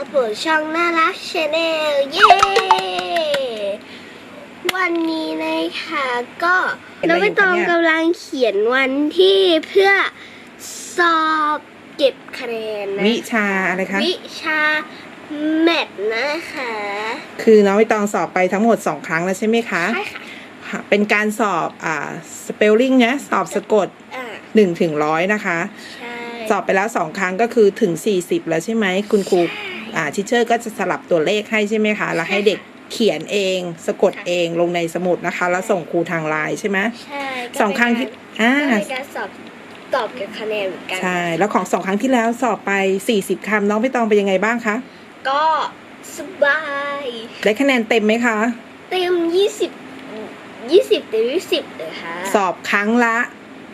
ผมช่องน่ารักชาแนลเย้ วันนี้นะคะก็เป็นหอะไรนูไม่ต้องอยู่คะเนี่ยกำลังเขียนวันที่เพื่อสอบเก็บคะแนนนะวิชาอะไรคะ วิชาแมทนะคะ คือน้องใบตองสอบไปทั้งหมด2ครั้งแล้วใช่ไหมคะ ใช่ค่ะค่ะเป็นการสอบอ่า spelling นะสอบสะกดอ่า1ถึงร้อยนะคะใช่สอบไปแล้ว2ครั้งก็คือถึง40แล้วใช่ไหมคุณครูอ่า ทิเชอร์ก็จะสลับตัวเลขให้ใช่ไหมคะ แล้วให้เด็กเขียนเอง สะกดเองลงในสมุดนะคะ แล้วส่งครูทางไลน์ใช่ไหมใช่ก็สองครั้งที่อ่าเป็นการก็เป็นการสอบตอบเก็บคะแนนเหมือนกันใช่ แล้วของสองครั้งที่แล้วสอบไป 40คำน้องใบตองเป็นยังไงบ้างคะก็สบาย ได้คะแนนเต็มไหมคะ เต็มยี่สิบยี่สิบเต็มยี่สิบเลยค่ะ สอบครั้งละ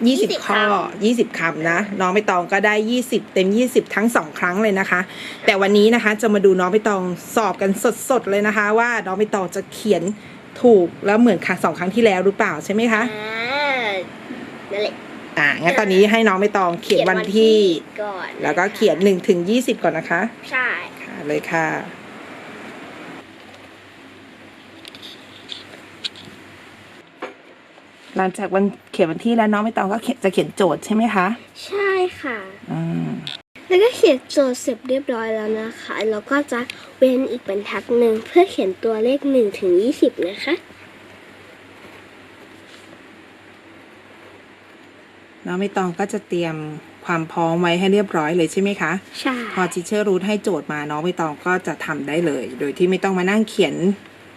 20 20ข้อ20คำนะ น้องใบตองก็ได้20เต็ม20ทั้ง2ครั้งเลยนะคะ แต่วันนี้นะคะจะมาดูน้องใบตองสอบกันสดๆเลยนะคะ ว่าน้องใบตองจะเขียนถูกแล้วเหมือนครั้งสองครั้งที่แล้วหรือเปล่าใช่ไหมคะอ่านั่นแหละอ่างั้นตอนนี้ให้น้องใบตองเขียนวันที่ก่อนแล้วก็เขียน1ถึง20ก่อนนะคะ ใช่ค่ะเลยค่ะ หลังจากวันเขียนวันที่แล้วน้องใบตองก็เขียนจะเขียนโจทย์ใช่ไหมคะ ใช่ค่ะอืมแล้วก็เขียนโจทย์เสร็จเรียบร้อยแล้วนะคะแล้วก็จะเว้นอีกบรรทัดหนึ่งเพื่อเขียนตัวเลขหนึ่งถึงยี่สิบนะคะ น้องใบตองก็จะเตรียมความพร้อมไว้ให้เรียบร้อยเลยใช่ไหมคะ ใช่ พอทิเชอร์รูทให้โจทย์มาน้องใบตองก็จะทำได้เลย โดยที่ไม่ต้องมานั่งเขียน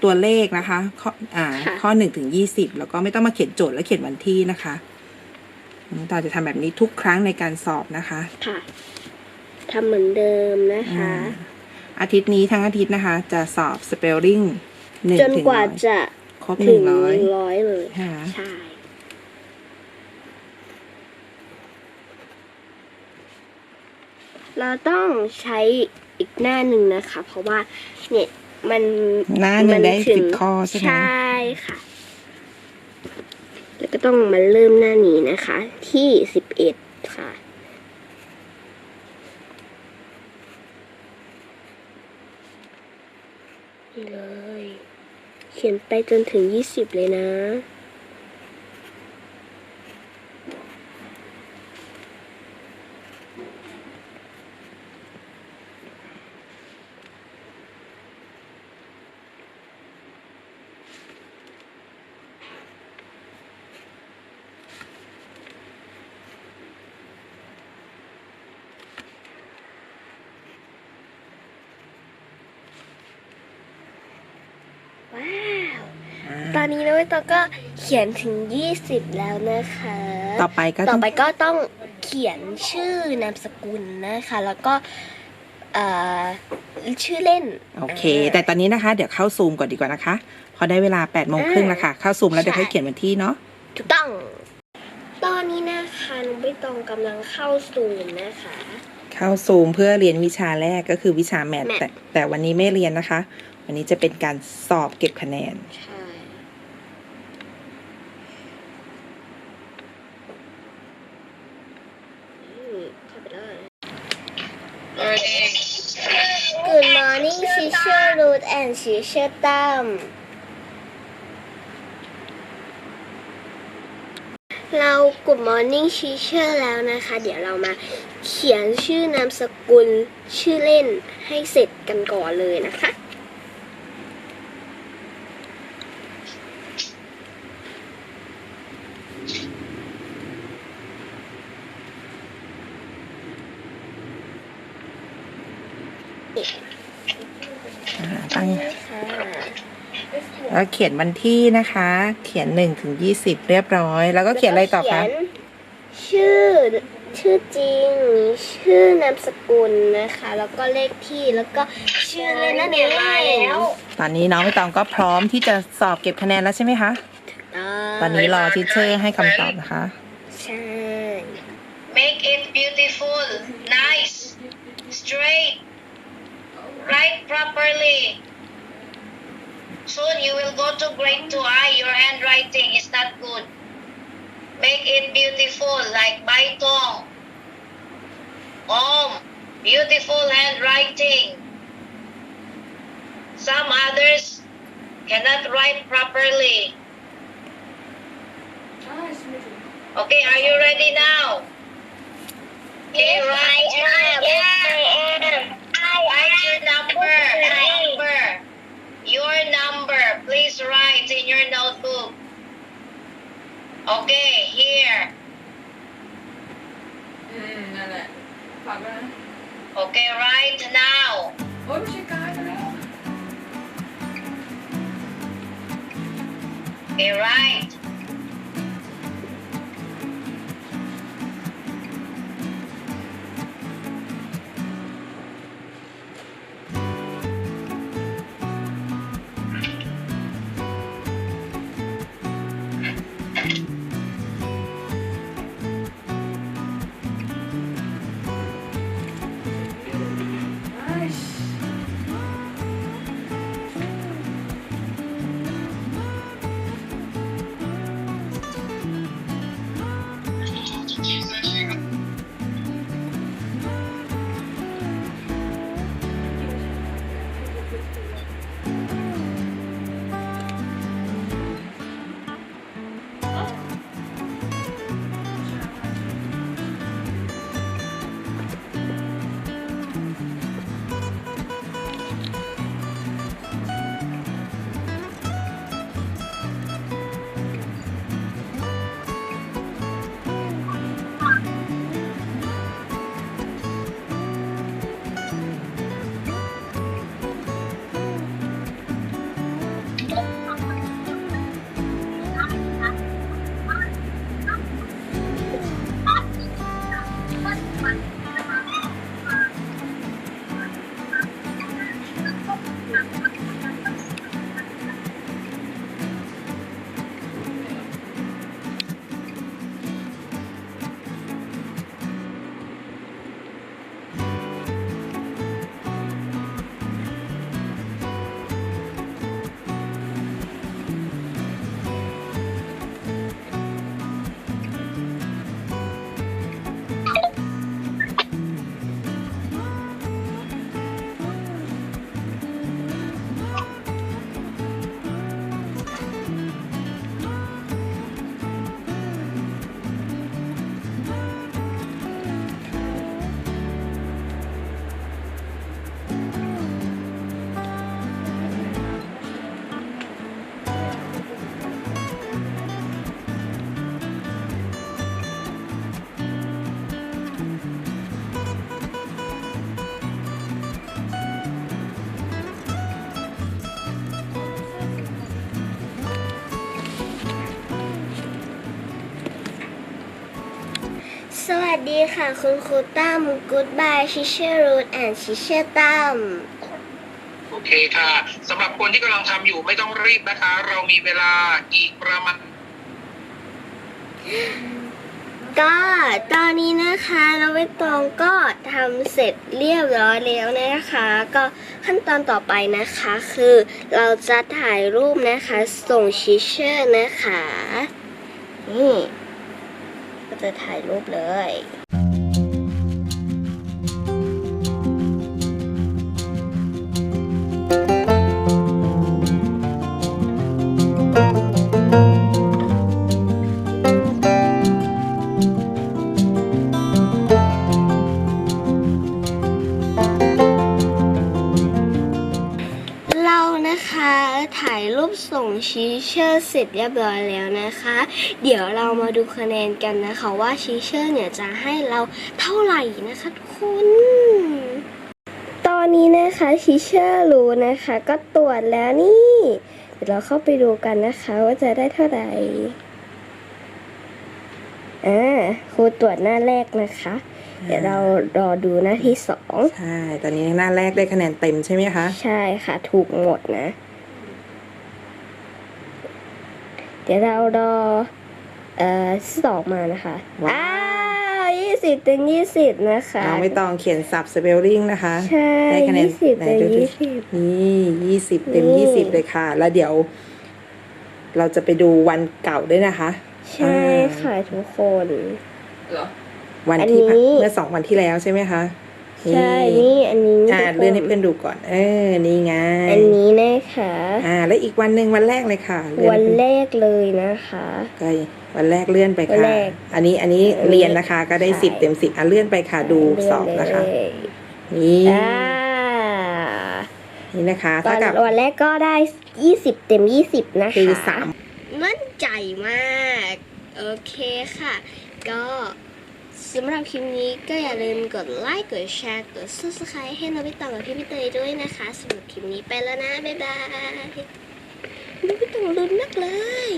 ตัวเลขนะคะ ข้ออ่า ข้อหนึ่งถึงยี่สิบแล้วก็ไม่ต้องมาเขียนโจทย์และเขียนวันที่นะคะน้องตาจะทำแบบนี้ทุกครั้งในการสอบนะคะค่ะทำเหมือนเดิมนะคะอืมอาทิตย์นี้ทั้งอาทิตย์นะคะ จะสอบ spelling หนึ่งจนถึงกว่าร้อยจะครบหถึนึ่งงหร้อยนึ่งร้อยเลยค่ะใช่เราต้องใช้อีกหน้าหนึ่งนะคะ เพราะว่าเนี่ย มันหน้าหนึ่งได้มัถึสิบข้อใช่ไหมใช่ค่ะ แล้วก็ต้องมาเริ่มหน้านี้นะคะ ที่สิบเอ็ดค่ะนี่เลย เขียนไปจนถึงยี่สิบเลยนะ ว้าว อ่า ตอนนี้น้องใบตองก็เขียนถึง 20 แล้วนะคะ ต่อไปก็ต่ต้อองไปก็ต้องเขียนชื่อนามสกุลนะคะ แล้วก็เอ่อชื่อเล่น โอเค แต่ตอนนี้นะคะ เดี๋ยวเข้าซูมก่อนดีกว่านะคะ พอได้เวลา8ปดโมงครึ่งแล้วค่ะ เข้าซูมแล้วเดี๋ยวค่อยเขียนวันที่เนาะ ถูกต้อง ตอนนี้นะคะน้องใบตองกำลังเข้าซูมนะคะ เข้าซูมเพื่อเรียนวิชาแรกก็คือวิชาแมทแมทแต่แต่วันนี้ไม่เรียนนะคะ วันนี้จะเป็นการสอบเก็บคะแนน ใช่อืมเข้าไปเลย Good morning teacher Ruth and teacher Tam เรากลุ่ม morning teacher แล้วนะคะ เดี๋ยวเรามาเขียนชื่อนามสกุลชื่อเล่นให้เสร็จกันก่อนเลยนะคะ อ่าตั้ง ค่ะ แล้วเขียนวันที่นะคะ เขียนหนึ่งถึงยี่สิบเรียบร้อย แล้วก็เขียนอะไรต่อคะแล้วก็เขียนชื่อชื่อจริง ชื่อนามสกุลนะคะ แล้วก็เลขที่แล้วก็ชื่อเล่นนั่นเองตอนนี้น้องใบตองก็พร้อมที่จะสอบเก็บคะแนนแล้วใช่ไหมคะตอนนี้รอทิเชอร์ให้คำตอบนะคะใช่ Make it beautiful, nice, straight, write properly. Soon you will go to grade 2I. Your handwriting is not good. Make it beautiful, like Baitong, Om, oh, Beautiful handwriting. Some others cannot write properly. Okay, are you ready now? Okay, write your, write Your number. Please write in your notebook. Okay, here. อืมนั่นแหละฝากไว้นะ Okay, write now. โอ๊ยไม่ใช่การ์ดไปแล้ว Okay, write. สวัสดีค่ะ คุณครูตั้ม Goodbye Teacher Ruth and Teacher ตั้ม โอเคค่ะสำหรับคนที่กำลังทำอยู่ไม่ต้องรีบนะคะ เรามีเวลาอีกประมาณ ก็ตอนนี้นะคะน้องใบตองก็ทำเสร็จเรียบร้อยแล้วนะคะ ก็ขั้นตอนต่อไปนะคะคือเราจะถ่ายรูปนะคะ ส่งชิเชอร์นะคะนี่ก็ จะถ่ายรูปเลย ชีเชอร์เสร็จเรียบร้อยแล้วนะคะ เดี๋ยวเรามาดูคะแนนกันนะคะว่าชีเชอร์เนี่ยจะให้เราเท่าไหร่นะคะทุกคนตอนนี้นะคะชีเชอร์รู้นะคะ ก็ตรวจแล้วนี่เดี๋ยวเราเข้าไปดูกันนะคะว่าจะได้เท่าไหร่อ่าครูตรวจหน้าแรกนะคะ เดี๋ยวเรารอดูหน้าที่สองใช่ ตอนนี้หน้าแรกได้คะแนนเต็มใช่ไหมคะ ใช่ค่ะ ถูกหมดนะ เดี๋ยวเรารอเอ่อสองมานะคะว้าวอ้าวยี่สิบเต็มยี่สิบนะคะ น้องไม่ต้องเขียนสับ spelling นะคะ ใช่ได้คะแนนยี่สิบไหนเต็มดูดิยี่สิบนี่ยี่สิบเต็มนี่ ยี่สิบเลยค่ะ แล้วเดี๋ยว เราจะไปดูวันเก่าด้วยนะคะ ใช่ค่ะทุกคน เหรอ วันอันที่ผ่านนี้ เมื่อสองวันที่แล้วใช่ไหมคะ ใช่นี่อันนี้อ่าทุกคเลื่อนให้เพื่อนดูก่อน เออ นี่ไง อันนี้นะคะ อ่า แล้วอีกวันหนึ่งวันแรกเลยค่ะเลื่อวันให้เพื่อแรกเลยนะคะก็วันแรกเลื่อนไปวันค่ะแรกอันนี้อันนี้เรียนนะคะ ก็ได้ใช่สิบเต็มสิบอะเลื่อนไปค่ะดูสอบนะคะเลื่อเลยนี่อ่านี่นะคะตอเท่านกับวันแรกก็ได้20เต็ม20นะคะคือสามมั่นใจมาก โอเคค่ะ ก็ สำหรับคลิปนี้ก็อย่าลืมกดไลค์ กดแชร์ กด subscribe ให้น้องพี่ตองกับพี่พี่เตยด้วยนะคะสำหรับคลิปนี้ไปแล้วนะ บ๊ายบายน้องพี่ตองลุ้นมากเลย